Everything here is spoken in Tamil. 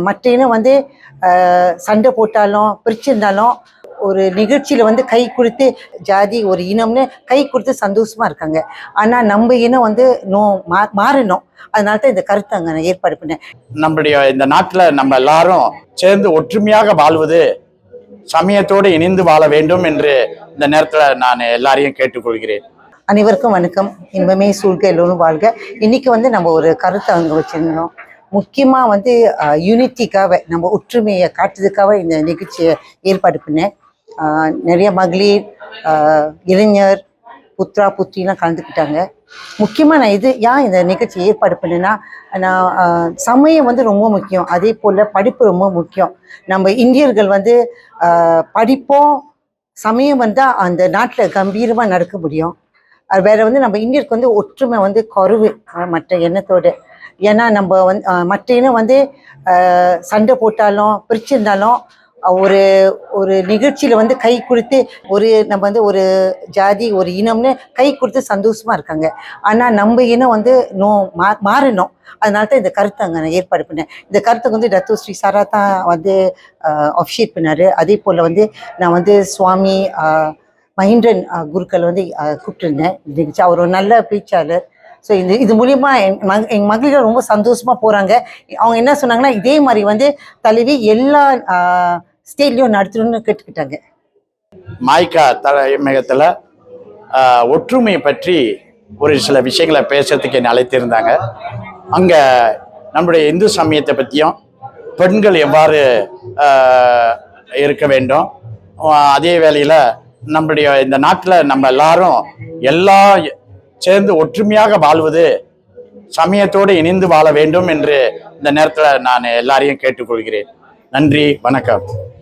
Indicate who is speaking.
Speaker 1: மற்ற இனம் வந்து சண்டை போட்டாலும் பிரிச்சிருந்தாலும் ஒரு நிகழ்ச்சியில வந்து கை கொடுத்து ஜாதி ஒரு இனம்னு கை கொடுத்து சந்தோஷமா இருக்காங்க. ஆனா நம்ம இனம் வந்து நோ மா- மாறணும். அதனால தான் இந்த கருத்தை அங்க நான் ஏற்பாடு பண்ணேன்.
Speaker 2: நம்முடைய இந்த நாட்டில் நம்ம எல்லாரும் சேர்ந்து ஒற்றுமையாக வாழ்வது சமயத்தோடு இணைந்து வாழ வேண்டும் என்று இந்த நேரத்தில் நான் எல்லாரையும் கேட்டுக்கொள்கிறேன்.
Speaker 1: அனைவருக்கும் வணக்கம். இன்பமே சூழ்க எல்லோரும் வாழ்க. இன்னைக்கு வந்து நம்ம ஒரு கருத்தை அங்கே வச்சிருந்தோம். முக்கியமாக வந்து யூனிட்டிக்காக நம்ம ஒற்றுமையை காட்டுறதுக்காக இந்த நிகழ்ச்சியை ஏற்பாடு பண்ணேன். நிறைய மகளிர் இளைஞர் புத்ரா புத்திலாம் கலந்துக்கிட்டாங்க. முக்கியமாக நான் இது ஏன் இந்த நிகழ்ச்சி ஏற்பாடு பண்ணேன்னா நான் சமயம் வந்து ரொம்ப முக்கியம். அதே போல் படிப்பு ரொம்ப முக்கியம். நம்ம இந்தியர்கள் வந்து படிப்போம் சமயம் வந்தால் அந்த நாட்டில் கம்பீரமாக நடக்க முடியும். வேற வந்து நம்ம இந்தியருக்கு வந்து ஒற்றுமை வந்து குறைவு மற்ற எண்ணத்தோடு. ஏன்னா நம்ம வந்து மற்ற இனம் வந்து சண்டை போட்டாலும் பிரிச்சிருந்தாலும் ஒரு ஒரு நிகழ்ச்சியில் வந்து கை கொடுத்து ஒரு நம்ம வந்து ஒரு ஜாதி ஒரு இனம்னு கை கொடுத்து சந்தோஷமாக இருக்காங்க. ஆனால் நம்ம இனம் வந்து நோ மா மாறணும். அதனால தான் இந்த கருத்தை அங்கே நான் ஏற்பாடு பண்ணேன். இந்த கருத்துக்கு வந்து டத்து ஸ்ரீ சாரா தான் வந்து அஃபிஷியேட் பண்ணார். அதே போல் வந்து நான் வந்து சுவாமி மஹிந்திரன் குருக்கள் வந்து கூப்பிட்டுருந்தேன். இருந்துச்சு அவர் ஒரு நல்ல பேச்சாளர். ஸோ இது இது மூலியமா எங் எங்கள் மகளிர் ரொம்ப சந்தோஷமாக போகிறாங்க அவங்க என்ன சொன்னாங்கன்னா இதே மாதிரி வந்து தலைவி எல்லா ஸ்டேட்லையும் நடத்தணும்னு கேட்டுக்கிட்டாங்க.
Speaker 2: மாய்கா தலைமையகத்தில் ஒற்றுமையை பற்றி ஒரு சில விஷயங்களை பேசுறதுக்கு என்னை அழைத்திருந்தாங்க. அங்கே நம்முடைய இந்து சமயத்தை பற்றியும் பெண்கள் எவ்வாறு இருக்க வேண்டும். அதே வேளையில் நம்முடைய இந்த நாட்டில் நம்ம எல்லாரும் எல்லா சேர்ந்து ஒற்றுமையாக வாழ்வது சமயத்தோடு இணைந்து வாழ வேண்டும் என்று இந்த நேரத்தில் நான் எல்லாரையும் கேட்டுக்கொள்கிறேன். நன்றி வணக்கம்.